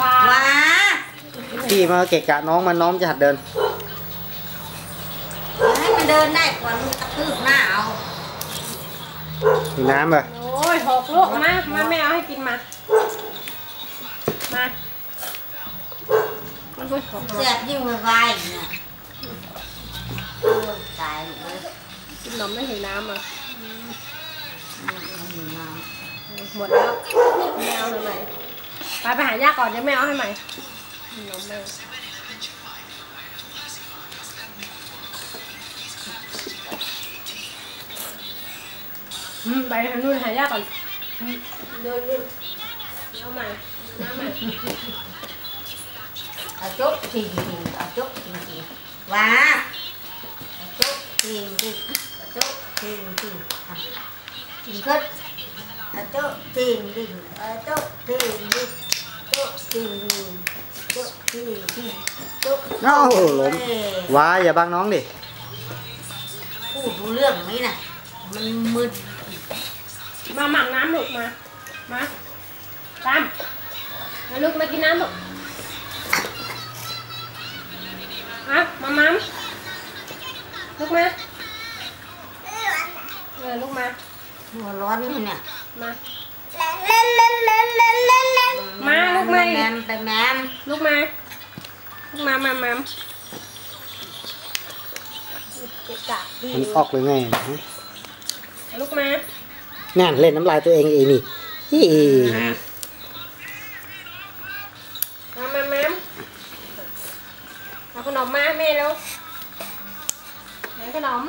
ว้าว้าพี่มาเกะกะน้องมันน้องจะหัดเดินให้มันเดินได้ก่อนมันกระตืบหน้าเอามีน้ำป่ะโอ้ยหกลูกมามาแม่เอาให้กินมา มามันพูดหกเสียบยิ่งไวๆเนี่ยโอ้ยตายเลยกินนมไม่หิวน้ำอะมันหิวน้ำหมดแล้วแม่เอาให้ใหม่ ไปไปหายาก่อนเดี๋ยวแม่เอาให้ใหม่กินนมแม่อืมไปทางนู้นหายาก่อนอืมเดินดิเอาใหม่น้ำใหม่เอาจุ๊บจริงจริงเอาจุ๊บจริงจริงว้าเอาจุ๊บจริงจริงเอาจุ๊บจริงจริงอะจริงขึ้นเอาจุ๊บจริงจริงเอาจุ๊บจริงจริง เอ้าล้มเอ้ยว้าอย่าบังน้องดิพูดรู้เรื่องไหมน่ะ มันมึนมาหมักน้ำลูกมา มาตามมาลูกมากินน้ำลูกอะมามัมลูกมาเออลูกมาหัวร้อนนี่เนี่ย มามาลูก ไปแมมลูกมา ลูกมามามามันออกเลยไงลูกมาน่นเล่นน้ำลายตัวเองเองนี่นี่มามามาเอาขนมมาแม่แล้วไหนขนม